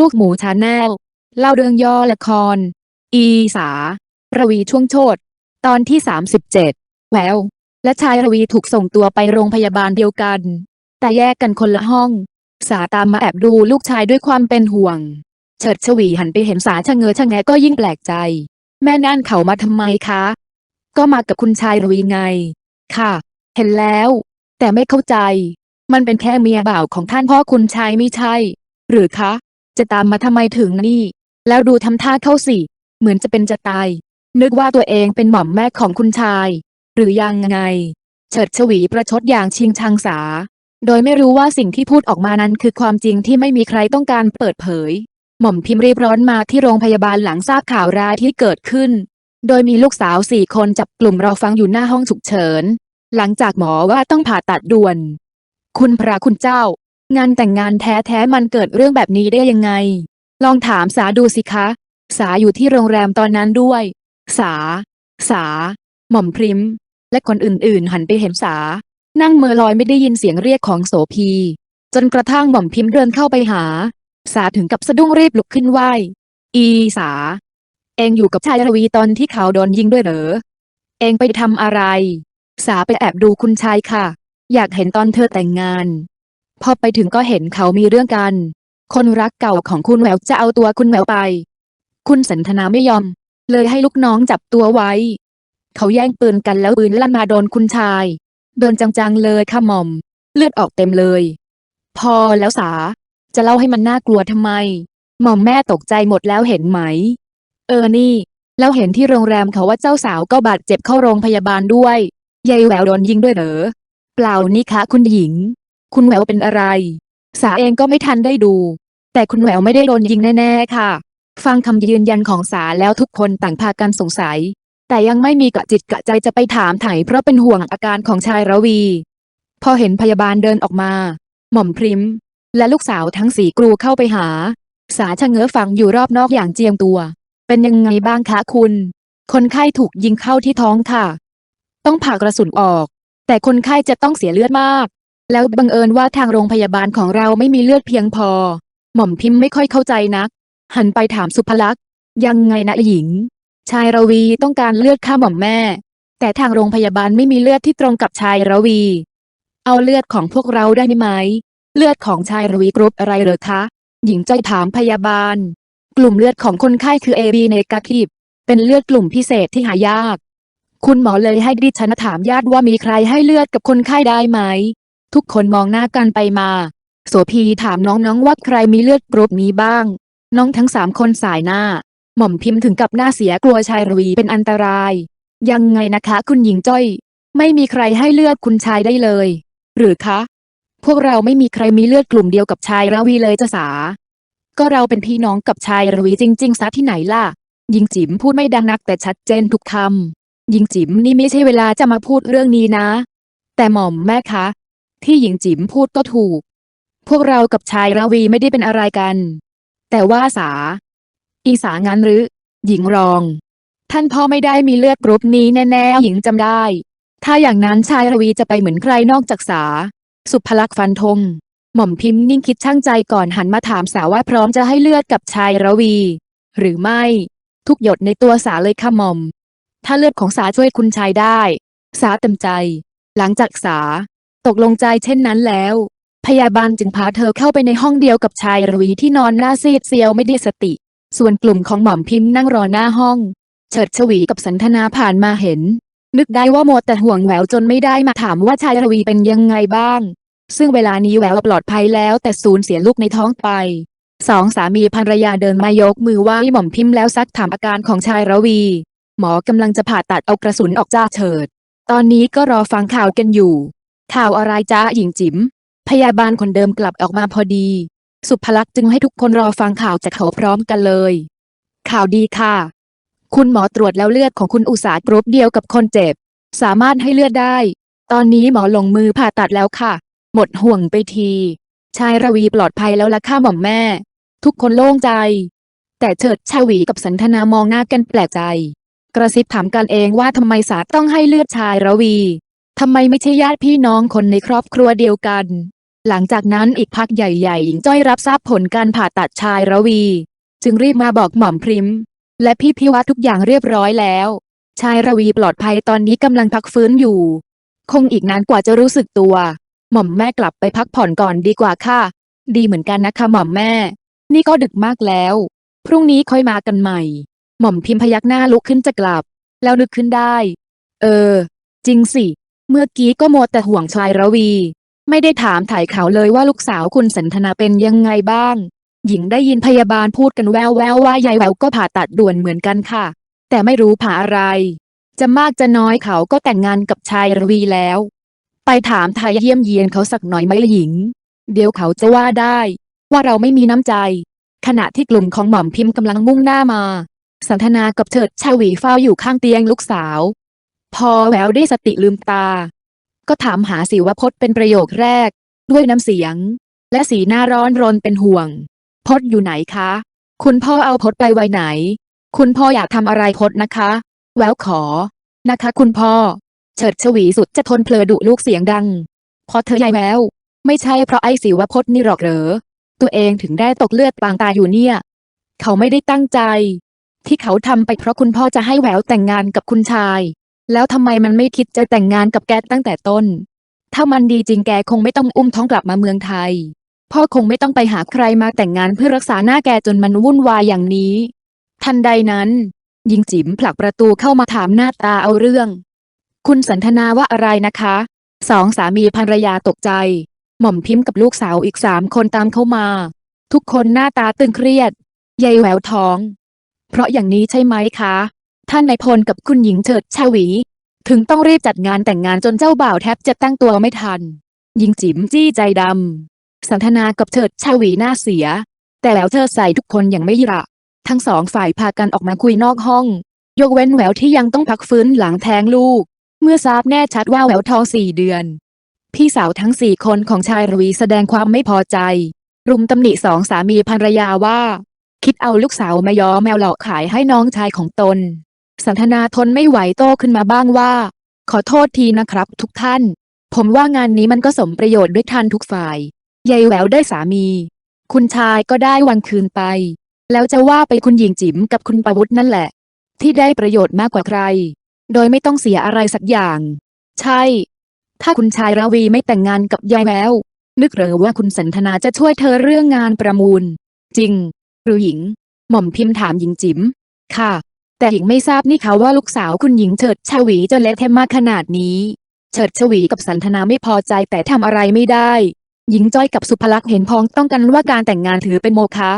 ลูกหมูชาแนล เล่าเรื่องย่อละคร อีสา ระวีช่วงโชตตอนที่ 37 แวว และชายระวีถูกส่งตัวไปโรงพยาบาลเดียวกัน แต่แยกกันคนละห้อง สาตามมาแอบดูลูกชายด้วยความเป็นห่วง เฉิดฉวีหันไปเห็นสาชะเงอชะแงก็ยิ่งแปลกใจ แม่นั่นเขามาทำไมคะ ก็มากับคุณชายระวีไง ค่ะ เห็นแล้ว แต่ไม่เข้าใจ มันเป็นแค่เมียบ่าวของท่านพ่อคุณชายไม่ใช่ หรือคะ จะตามมาทำไมถึงนี่ แล้วดูทำท่าเข้าสิเหมือนจะเป็นจะตาย นึกว่าตัวเองเป็นหม่อมแม่ของคุณชาย หรือยังไง เฉิดฉวีประชดอย่างชิงชังสา โดยไม่รู้ว่าสิ่งที่พูดออกมานั้นคือความจริงที่ไม่มีใครต้องการเปิดเผย หม่อมพิมพ์รีบร้อนมาที่โรงพยาบาลหลังทราบข่าวร้ายที่เกิดขึ้น โดยมีลูกสาวสี่คนจับกลุ่มรอฟังอยู่หน้าห้องฉุกเฉิน หลังจากหมอว่าต้องผ่าตัดด่วน คุณพระคุณเจ้า งานแต่งงานแท้ๆมันเกิดเรื่องแบบนี้ได้ยังไง ลองถามสาดูสิคะ สาอยู่ที่โรงแรมตอนนั้นด้วย สา สา หม่อมพริม และคนอื่นๆ หันไปเห็นสา นั่งเมือลอยไม่ได้ยินเสียงเรียกของโสพี จนกระทั่งหม่อมพิมพ์เดินเข้าไปหา สาถึงกับสะดุ้งรีบลุกขึ้นไหวอีสา เองอยู่กับชายระวีตอนที่เขาโดนยิงด้วยเหรอ เองไปทำอะไร สาไปแอบดูคุณชายค่ะ อยากเห็นตอนเธอแต่งงาน พอไปถึงก็เห็นเขามีเรื่องกัน คนรักเก่าของคุณแหววจะเอาตัวคุณแหววไป คุณสันทนาไม่ยอม เลยให้ลูกน้องจับตัวไว้ เขาแย่งปืนกันแล้วปืนลั่นมาโดนคุณชาย โดนจังๆเลยค่ะหม่อม เลือดออกเต็มเลย พอแล้วสา จะเล่าให้มันน่ากลัวทำไม หม่อมแม่ตกใจหมดแล้วเห็นไหม เออนี่ แล้วเห็นที่โรงแรมเขาว่าเจ้าสาวก็บาดเจ็บเข้าโรงพยาบาลด้วยยายแหววโดนยิงด้วยเหรอ เปล่านี่คะคุณหญิง คุณแหววเป็นอะไร สาเองก็ไม่ทันได้ดู แต่คุณแหววไม่ได้โดนยิงแน่ๆค่ะ ฟังคำยืนยันของสาแล้วทุกคนต่างพากันสงสัย แต่ยังไม่มีกะจิตกะใจจะไปถามไถ่เพราะเป็นห่วงอาการของชายระวี พอเห็นพยาบาลเดินออกมา หม่อมพริม และลูกสาวทั้งสี่กรูเข้าไปหา สาชะเง้อฟังอยู่รอบนอกอย่างเจียมตัว เป็นยังไงบ้างคะคุณ คนไข้ถูกยิงเข้าที่ท้องค่ะ ต้องผ่ากระสุนออก แต่คนไข้จะต้องเสียเลือดมาก แล้วบังเอิญว่าทางโรงพยาบาลของเราไม่มีเลือดเพียงพอ หม่อมพิมพ์ไม่ค่อยเข้าใจนัก หันไปถามสุภลักษณ์ ยังไงนะหญิง ชายระวีต้องการเลือดข้าหม่อมแม่ แต่ทางโรงพยาบาลไม่มีเลือดที่ตรงกับชายระวี เอาเลือดของพวกเราได้ไหม เลือดของชายระวีกรุ๊ปอะไรเหรอคะ หญิงใจถามพยาบาล กลุ่มเลือดของคนไข้คือ AB negative เป็นเลือดกลุ่มพิเศษที่หายาก คุณหมอเลยให้ดิฉันถามญาติว่ามีใครให้เลือดกับคนไข้ได้ไหม ทุกคนมองหน้ากันไปมา โสพีถามน้องๆว่าใครมีเลือดกรุ๊ปนี้บ้าง น้องทั้งสามคนสายหน้า หม่อมพิมพ์ถึงกับหน้าเสียกลัวชายรวีเป็นอันตราย ยังไงนะคะ คุณหญิงจ้อย ไม่มีใครให้เลือดคุณชายได้เลย หรือคะ พวกเราไม่มีใครมีเลือดกลุ่มเดียวกับชายรวีเลยจะสา ก็เราเป็นพี่น้องกับชายรวีจริง ๆซะที่ไหนล่ะหญิงจิ๋มพูดไม่ดังนักแต่ชัดเจนทุกคำหญิงจิ๋มนี่ไม่ใช่เวลาจะมาพูดเรื่องนี้นะ แต่หม่อมแม่คะ ที่หญิงจิ๋มพูดก็ถูก พวกเรากับชายระวีไม่ได้เป็นอะไรกัน แต่ว่าสา อีสางั้นหรือ หญิงรอง ท่านพ่อไม่ได้มีเลือดกรุ๊ปนี้แน่ๆหญิงจำได้ ถ้าอย่างนั้นชายระวีจะไปเหมือนใครนอกจากสา สุภลักษณ์ฟันธงหม่อมพิมพ์นิ่งคิดช่างใจก่อนหันมาถามสาว่าพร้อมจะให้เลือดกับชายระวี หรือไม่ ทุกหยดในตัวสาเลยค่ะหม่อม ถ้าเลือดของสาช่วยคุณชายได้ สาเต็มใจ หลังจากสา ตกลงใจเช่นนั้นแล้ว พยาบาลจึงพาเธอเข้าไปในห้องเดียวกับชายระวีที่นอนหน้าซีดเซียวไม่ได้สติ ส่วนกลุ่มของหม่อมพิมพ์นั่งรอหน้าห้อง เฉิดฉวีกับสันทนาผ่านมาเห็น นึกได้ว่าโมวแต่ห่วงแหววจนไม่ได้มาถามว่าชายระวีเป็นยังไงบ้าง ซึ่งเวลานี้แหววปลอดภัยแล้วแต่สูญเสียลูกในท้องไปสองสามีภรรยาเดินมายกมือไหว้หม่อมพิมพ์แล้วซักถามอาการของชายระวี หมอกำลังจะผ่าตัดเอากระสุนออกจากเฉิด ตอนนี้ก็รอฟังข่าวกันอยู่ ข่าวอะไรจ้าหญิงจิ๋ม พยาบาลคนเดิมกลับออกมาพอดี สุภลักษณ์จึงให้ทุกคนรอฟังข่าวจากเขาพร้อมกันเลย ข่าวดีค่ะ คุณหมอตรวจแล้วเลือดของคุณอุตสาหกรุ๊ปเดียวกับคนเจ็บ สามารถให้เลือดได้ ตอนนี้หมอลงมือผ่าตัดแล้วค่ะ หมดห่วงไปที ชายระวีปลอดภัยแล้วละค่ะหม่อมแม่ ทุกคนโล่งใจ แต่เฉิดชาวีกับสันทนามองหน้ากันแปลกใจ กระซิบถามกันเองว่าทำไมสาต้องให้เลือดชายระวี ทำไมไม่ใช่ญาติพี่น้องคนในครอบครัวเดียวกัน หลังจากนั้นอีกพักใหญ่ๆหญิงจ้อยรับทราบผลการผ่าตัดชายระวี จึงรีบมาบอกหม่อมพริม และพี่พิว่าทุกอย่างเรียบร้อยแล้ว ชายระวีปลอดภัยตอนนี้กำลังพักฟื้นอยู่ คงอีกนานกว่าจะรู้สึกตัว หม่อมแม่กลับไปพักผ่อนก่อนดีกว่าค่ะ ดีเหมือนกันนะคะหม่อมแม่ นี่ก็ดึกมากแล้ว พรุ่งนี้ค่อยมากันใหม่ หม่อมพิมพยักหน้าลุกขึ้นจะกลับ แล้วนึกขึ้นได้ เออ จริงสิ เมื่อกี้ก็โมแต่ห่วงชายระวี ไม่ได้ถามถ่ายเขาเลยว่าลูกสาวคุณสันทนาเป็นยังไงบ้าง หญิงได้ยินพยาบาลพูดกันแววแววว่ายายแววก็ผ่าตัดด่วนเหมือนกันค่ะ แต่ไม่รู้ผ่าอะไร จะมากจะน้อยเขาก็แต่งงานกับชายระวีแล้ว ไปถามไทยเยี่ยมเยียนเขาสักหน่อยไหมละหญิง เดี๋ยวเขาจะว่าได้ ว่าเราไม่มีน้ำใจ ขณะที่กลุ่มของหม่อมพิมพ์กำลังมุ่งหน้ามา สันทนากับเฉิดชาวีเฝ้าอยู่ข้างเตียงลูกสาว พอแววได้สติลืมตา ก็ถามหาสิวพจน์เป็นประโยคแรก ด้วยน้ำเสียง และสีหน้าร้อนรนเป็นห่วง พจน์อยู่ไหนคะ คุณพ่อเอาพจน์ไปไว้ไหน คุณพ่ออยากทำอะไรพจน์นะคะ แววขอ นะคะ คุณพ่อ เฉิดชวีสุดจะทนเพลอดุลูกเสียงดัง พอเธอยายแววไม่ใช่เพราะไอ้สิวพจน์นี่หรอกเหรอ ตัวเองถึงได้ตกเลือดปางตายอยู่เนี่ย เขาไม่ได้ตั้งใจ ที่เขาทำไปเพราะคุณพ่อจะให้แหววแต่งงานกับคุณชาย แล้วทำไมมันไม่คิดจะแต่งงานกับแกตั้งแต่ต้น ถ้ามันดีจริงแกคงไม่ต้องอุ้มท้องกลับมาเมืองไทย พ่อคงไม่ต้องไปหาใครมาแต่งงานเพื่อรักษาหน้าแกจนมันวุ่นวายอย่างนี้ ทันใดนั้น ยิงจิ๋มผลักประตูเข้ามาถามหน้าตาเอาเรื่อง คุณสันทนาว่าอะไรนะคะ สองสามีภรรยาตกใจ หม่อมพิมพ์กับลูกสาวอีกสามคนตามเข้ามา ทุกคนหน้าตาตึงเครียดยายแหววท้อง เพราะอย่างนี้ใช่ไหมคะ ท่านนายพลกับคุณหญิงเฉิดชาวี ถึงต้องรีบจัดงานแต่งงานจนเจ้าบ่าวแทบจะตั้งตัวไม่ทันยิงจิ๋มจี้ใจดำสันทนากับเฉิดชาวีหน้าเสีย แต่แล้วเธอใส่ทุกคนอย่างไม่หระทั้งสองฝ่ายพากันออกมาคุยนอกห้อง ยกเว้นแหววที่ยังต้องพักฟื้นหลังแท้งลูก เมื่อทราบแน่ชัดว่าแหววท้องสี่เดือน พี่สาวทั้งสี่คนของชายรวีแสดงความไม่พอใจ รุมตำหนิสองสามีภรรยาว่า คิดเอาลูกสาวมายอแมวหลอกขายให้น้องชายของตน สันทนาทนไม่ไหวโต้ขึ้นมาบ้างว่า ขอโทษทีนะครับ ทุกท่าน ผมว่างานนี้มันก็สมประโยชน์ด้วยท่านทุกฝ่ายยายแหววได้สามี คุณชายก็ได้วันคืนไป แล้วจะว่าไปคุณหญิงจิ๋มกับคุณประวุฒินั่นแหละ ที่ได้ประโยชน์มากกว่าใคร โดยไม่ต้องเสียอะไรสักอย่าง ใช่ ถ้าคุณชายราวีไม่แต่งงานกับยายแววนึกเหรอว่าคุณสันทนาจะช่วยเธอเรื่องงานประมูล จริง หรือหญิง หม่อมพิมพ์ถามหญิงจิ๋มค่ะ แต่หญิงไม่ทราบนี่ค่ะว่าลูกสาวคุณหญิงเฉิดชวีจะเละเทะมากขนาดนี้ เฉิดชวีกับสันทนาไม่พอใจแต่ทำอะไรไม่ได้ หญิงจ้อยกับสุภลักษณ์เห็นพ้องต้องกันว่าการแต่งงานถือเป็นโมฆะ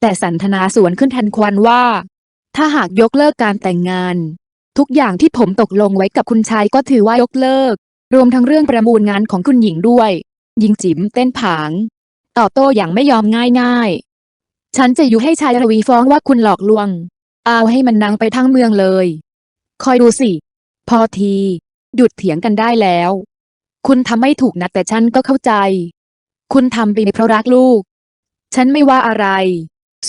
แต่สันทนาสวนขึ้นทันควันว่า ถ้าหากยกเลิกการแต่งงาน ทุกอย่างที่ผมตกลงไว้กับคุณชายก็ถือว่ายกเลิก รวมทั้งเรื่องประมูลงานของคุณหญิงด้วย หญิงจิ๋มเต้นผาง ตอบโต้อย่างไม่ยอมง่ายๆฉันจะอยู่ให้ชายรวีฟ้องว่าคุณหลอกลวง เอาให้มันดังไปทั้งเมืองเลย คอยดูสิ พอที หยุดเถียงกันได้แล้ว คุณทำไม่ถูกนะแต่ฉันก็เข้าใจ คุณทำไปเพราะรักลูก ฉันไม่ว่าอะไร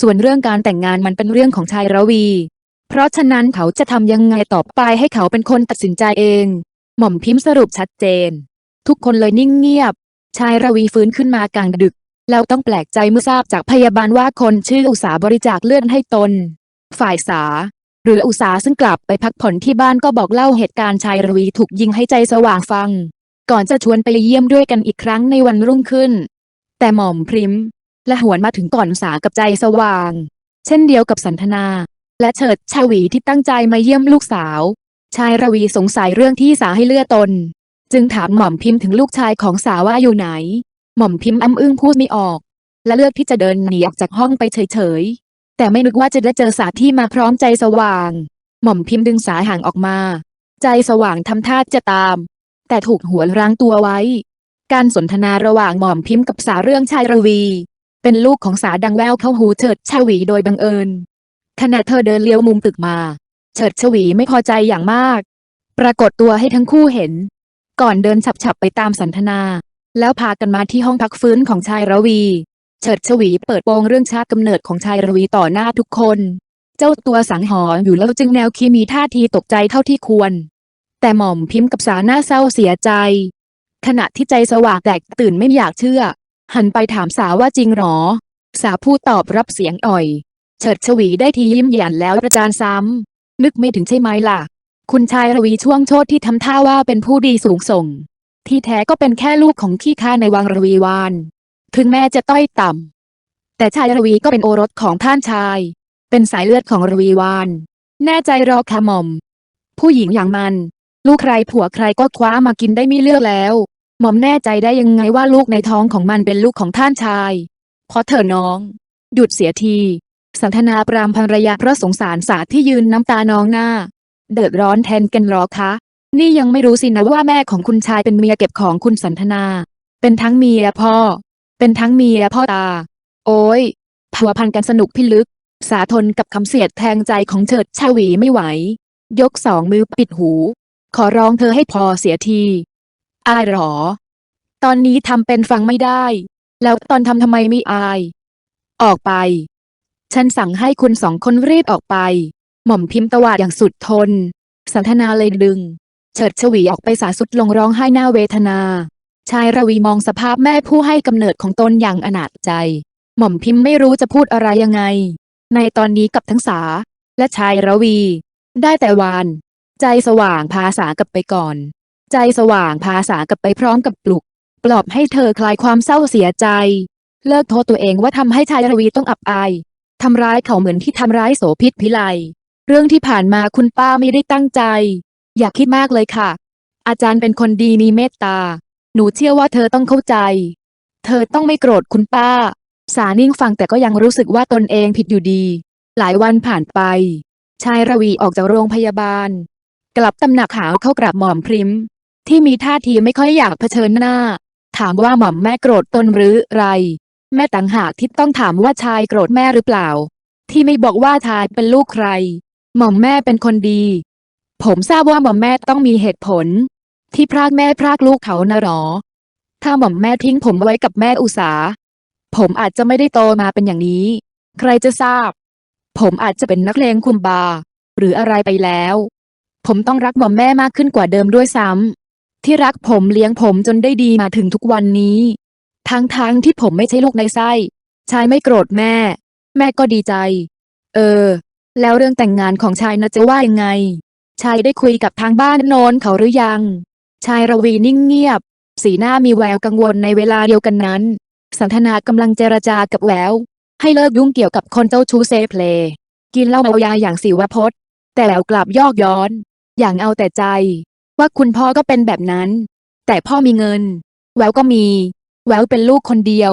ส่วนเรื่องการแต่งงานมันเป็นเรื่องของชายระวี เพราะฉะนั้นเขาจะทำยังไงต่อไปให้เขาเป็นคนตัดสินใจเอง หม่อมพิมพ์สรุปชัดเจน ทุกคนเลยนิ่งเงียบ ชายระวีฟื้นขึ้นมากลางดึก แล้วต้องแปลกใจเมื่อทราบจากพยาบาลว่าคนชื่ออุสาบริจาคเลือดให้ตน ฝ่ายสา หรืออุสาซึ่งกลับไปพักผ่อนที่บ้านก็บอกเล่าเหตุการณ์ชายรวีถูกยิงให้ใจสว่างฟัง ก่อนจะชวนไปเยี่ยมด้วยกันอีกครั้งในวันรุ่งขึ้น แต่หม่อมพริม และหวนมาถึงก่อนสากับใจสว่าง เช่นเดียวกับสันทนา และเฉิดชาวีที่ตั้งใจมาเยี่ยมลูกสาว ชายรวีสงสัยเรื่องที่สาให้เลือดตน จึงถามหม่อมพิมพ์ถึงลูกชายของสาว่าอยู่ไหน หม่อมพิมพ์อ้ำอึ้งพูดไม่ออกและเลือกที่จะเดินหนีออกจากห้องไปเฉย แต่ไม่นึกว่าจะได้เจอสาที่มาพร้อมใจสว่าง หม่อมพิมพ์ดึงสาห่างออกมา ใจสว่างทำท่าจะตาม แต่ถูกหัวรั้งตัวไว้ การสนทนาระหว่างหม่อมพิมพ์กับสาเรื่องชายระวี เป็นลูกของสาดังแววเข้าหูเฉิดชวีโดยบังเอิญขณะเธอเดินเลี้ยวมุมตึกมา เฉิดชวีไม่พอใจอย่างมาก ปรากฏตัวให้ทั้งคู่เห็น ก่อนเดินฉับๆไปตามสันทนา แล้วพากันมาที่ห้องพักฟื้นของชายระวี เฉิดชวีเปิดโปงเรื่องชาติกำเนิดของชายรวีต่อหน้าทุกคน เจ้าตัวสังหรณ์อยู่แล้วจึงแนวคีมีท่าทีตกใจเท่าที่ควร แต่หม่อมพิมพ์กับสาหน้าเศร้าเสียใจ ขณะที่ใจสว่างแตกตื่นไม่อยากเชื่อ หันไปถามสาวว่าจริงหรอ สาวผู้ตอบรับเสียงอ่อย เฉิดฉวีได้ทียิ้มหยันแล้วประจานซ้ำนึกไม่ถึงใช่ไหมล่ะ คุณชายรวีช่วงโชดที่ทำท่าว่าเป็นผู้ดีสูงส่ง ที่แท้ก็เป็นแค่ลูกของขี้ข้าในวังรวีวาน ถึงแม้จะต้อยต่ำ แต่ชายรวีก็เป็นโอรสของท่านชาย เป็นสายเลือดของรวีวาน แน่ใจรอคะหม่อม ผู้หญิงอย่างมัน ลูกใครผัวใครก็คว้ามากินได้ไม่เลือกแล้ว หม่อมแน่ใจได้ยังไงว่าลูกในท้องของมันเป็นลูกของท่านชาย เพราะเธอน้อง หยุดเสียที สันทนาปรามภรรยาเพราะสงสารสาที่ยืนน้ำตานองหน้า เดือดร้อนแทนกันหรอคะ นี่ยังไม่รู้สินะว่าแม่ของคุณชายเป็นเมียเก็บของคุณสันทนา เป็นทั้งเมียพ่อ เป็นทั้งเมียพ่อตา โอ้ยผัวพันกันสนุกพิลึก สาทนกับคำเสียดแทงใจของเฉิดชาวีไม่ไหว ยกสองมือปิดหู ขอร้องเธอให้พอเสียทีอายหรอ ตอนนี้ทำเป็นฟังไม่ได้ แล้วตอนทำทำไมไม่อาย ออกไป ฉันสั่งให้คุณสองคนรีบออกไป หม่อมพิมพ์ตวาดอย่างสุดทน สันทนาเลยดึง เฉิดฉวีออกไปสาสุดลงร้องไห้หน้าเวทนา ชายระวีมองสภาพแม่ผู้ให้กำเนิดของตนอย่างอนาถใจ หม่อมพิมพ์ไม่รู้จะพูดอะไรยังไง ในตอนนี้กับทั้งสา และชายระวี ได้แต่วาน ใจสว่างพาสากลับไปก่อน ใจสว่างพาสากลับไปพร้อมกับปลุก ปลอบให้เธอคลายความเศร้าเสียใจ เลิกโทษตัวเองว่าทำให้ชายระวีต้องอับอายทำร้ายเขาเหมือนที่ทำร้ายโสพิษพิไลเรื่องที่ผ่านมาคุณป้าไม่ได้ตั้งใจ อย่าคิดมากเลยค่ะ อาจารย์เป็นคนดีมีเมตตา หนูเชื่อว่าเธอต้องเข้าใจ เธอต้องไม่โกรธคุณป้า สานิ่งฟังแต่ก็ยังรู้สึกว่าตนเองผิดอยู่ดี หลายวันผ่านไป ชายระวีออกจากโรงพยาบาล กลับตำหนักขาวเข้ากราบหม่อมพริม ที่มีท่าทีไม่ค่อยอยากเผชิญหน้า ถามว่าหม่อมแม่โกรธตนหรือไร แม่ต่างหากที่ต้องถามว่าชายโกรธแม่หรือเปล่า ที่ไม่บอกว่าชายเป็นลูกใคร หม่อมแม่เป็นคนดี ผมทราบว่าหม่อมแม่ต้องมีเหตุผล ที่พรากแม่พรากลูกเขานะหรอ ถ้าหม่อมแม่ทิ้งผมไว้กับแม่อุสา ผมอาจจะไม่ได้โตมาเป็นอย่างนี้ ใครจะทราบ ผมอาจจะเป็นนักเลงคุมบา หรืออะไรไปแล้ว ผมต้องรักหม่อมแม่มากขึ้นกว่าเดิมด้วยซ้ำที่รักผมเลี้ยงผมจนได้ดีมาถึงทุกวันนี้ ทั้งๆทที่ผมไม่ใช่ลูกในไส้ชายไม่โกรธแม่ แม่ก็ดีใจ เออ แล้วเรื่องแต่งงานของชายนะจะว่ายังไง ชายได้คุยกับทางบ้านโน้นเขาหรือยัง ชายระวีนิ่งเงียบ สีหน้ามีแววกังวลในเวลาเดียวกันนั้น สันทนากำลังเจรจากับแวว ให้เลิกยุ่งเกี่ยวกับคนเจ้าชู้เซเพล กินเหล้าเมายาอย่างสิวพจน์ แต่แล้วกลับยอกย้อน อย่างเอาแต่ใจ ว่าคุณพ่อก็เป็นแบบนั้น แต่พ่อมีเงิน แววก็มี แววเป็นลูกคนเดียว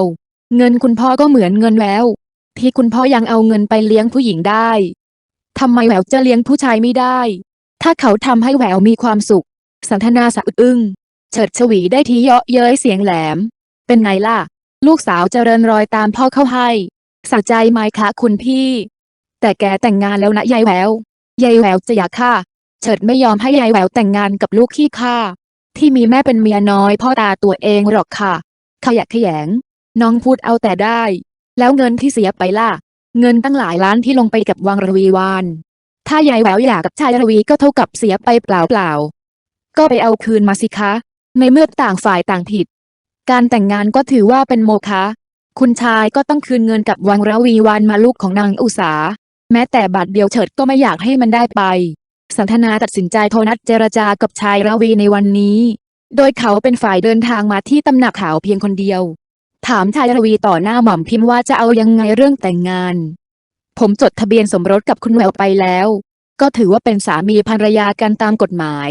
เงินคุณพ่อก็เหมือนเงินแววที่คุณพ่อยังเอาเงินไปเลี้ยงผู้หญิงได้ทำไมแหววจะเลี้ยงผู้ชายไม่ได้ ถ้าเขาทำให้แหววมีความสุข สันทนาสะอึกอึ้งเฉิดฉวีได้ทีเยาะเย้ยเสียงแหลม เป็นไงล่ะ ลูกสาวเจริญรอยตามพ่อเข้าให้สักใจไหมคะคุณพี่ แต่แกแต่งงานแล้วนะยายแววยายแววจะอยากฆ่าเฉิดไม่ยอมให้ยายแววแต่งงานกับลูกขี้ข้าที่มีแม่เป็นเมียน้อยพ่อตาตัวเองหรอกค่ะ ขยะขยง น้องพูดเอาแต่ได้ แล้วเงินที่เสียไปล่ะ เงินตั้งหลายล้านที่ลงไปกับวังรวีวาน ถ้ายายแววอยากกับชายรวีก็เท่ากับเสียไปเปล่าเปล่า ก็ไปเอาคืนมาสิคะ ในเมื่อต่างฝ่ายต่างผิด การแต่งงานก็ถือว่าเป็นโมฆะคุณชายก็ต้องคืนเงินกับวังระวีวานมาลูกของนางอุสา แม้แต่บาทเดียวเฉิดก็ไม่อยากให้มันได้ไป สันทนาตัดสินใจโทรนัดเจรจากับชายระวีในวันนี้ โดยเขาเป็นฝ่ายเดินทางมาที่ตำหนักขาวเพียงคนเดียว ถามชายระวีต่อหน้าหม่อมพิมพ์ว่าจะเอายังไงเรื่องแต่งงาน ผมจดทะเบียนสมรสกับคุณแววไปแล้ว ก็ถือว่าเป็นสามีภรรยากันตามกฎหมาย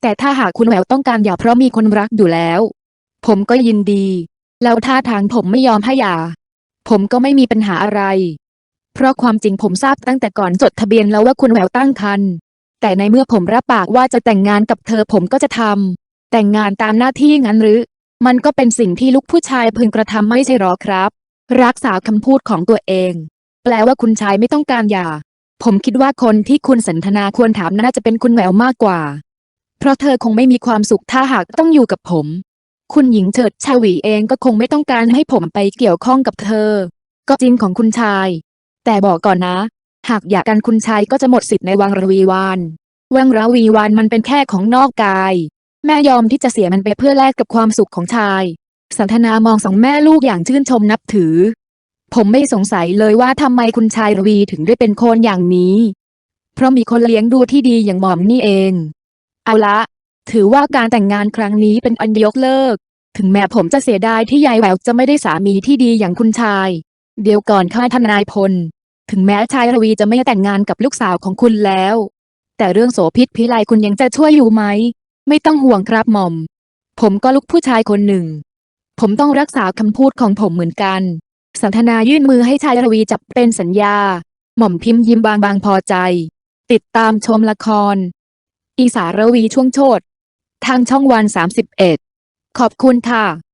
แต่ถ้าหากคุณแหววต้องการหย่าเพราะมีคนรักอยู่แล้ว ผมก็ยินดี แล้วท่าทางผมไม่ยอมให้หย่า ผมก็ไม่มีปัญหาอะไร เพราะความจริงผมทราบตั้งแต่ก่อนจดทะเบียนแล้วว่าคุณแหววตั้งครรภ์แต่ในเมื่อผมรับปากว่าจะแต่งงานกับเธอผมก็จะทำแต่งงานตามหน้าที่งั้นหรือ มันก็เป็นสิ่งที่ลูกผู้ชายพึงกระทำไม่ใช่หรอครับ รักษาคำพูดของตัวเอง แปลว่าคุณชายไม่ต้องการหย่า ผมคิดว่าคนที่คุณสันทนาควรถามน่าจะเป็นคุณแหววมากกว่า เพราะเธอคงไม่มีความสุขถ้าหากต้องอยู่กับผม คุณหญิงเฉิดชาวีเองก็คงไม่ต้องการให้ผมไปเกี่ยวข้องกับเธอ ก็จริงของคุณชาย แต่บอกก่อนนะ หากอยากกันคุณชายก็จะหมดสิทธิ์ในวังรวีวาน วังรวีวานมันเป็นแค่ของนอกกาย แม่ยอมที่จะเสียมันไปเพื่อแลกกับความสุขของชาย สันทนามองสองแม่ลูกอย่างชื่นชมนับถือ ผมไม่สงสัยเลยว่าทำไมคุณชายรวีถึงได้เป็นคนอย่างนี้ เพราะมีคนเลี้ยงดูที่ดีอย่างหม่อมนี่เอง เอาละ ถือว่าการแต่งงานครั้งนี้เป็นอันยกเลิก ถึงแม้ผมจะเสียดายที่ยายแหววจะไม่ได้สามีที่ดีอย่างคุณชาย เดี๋ยวก่อนข้าทนายพล ถึงแม้ชายรวีจะไม่แต่งงานกับลูกสาวของคุณแล้ว แต่เรื่องโสพิษพิไลคุณยังจะช่วยอยู่ไหม ไม่ต้องห่วงครับหม่อม ผมก็ลูกผู้ชายคนหนึ่ง ผมต้องรักษาคำพูดของผมเหมือนกัน สันทนายื่นมือให้ชายรวีจับเป็นสัญญา หม่อมพิมพ์ยิ้มบางบางๆพอใจ ติดตามชมละคร อีสารวีช่วงโชตทางช่องวัน 31 ขอบคุณค่ะ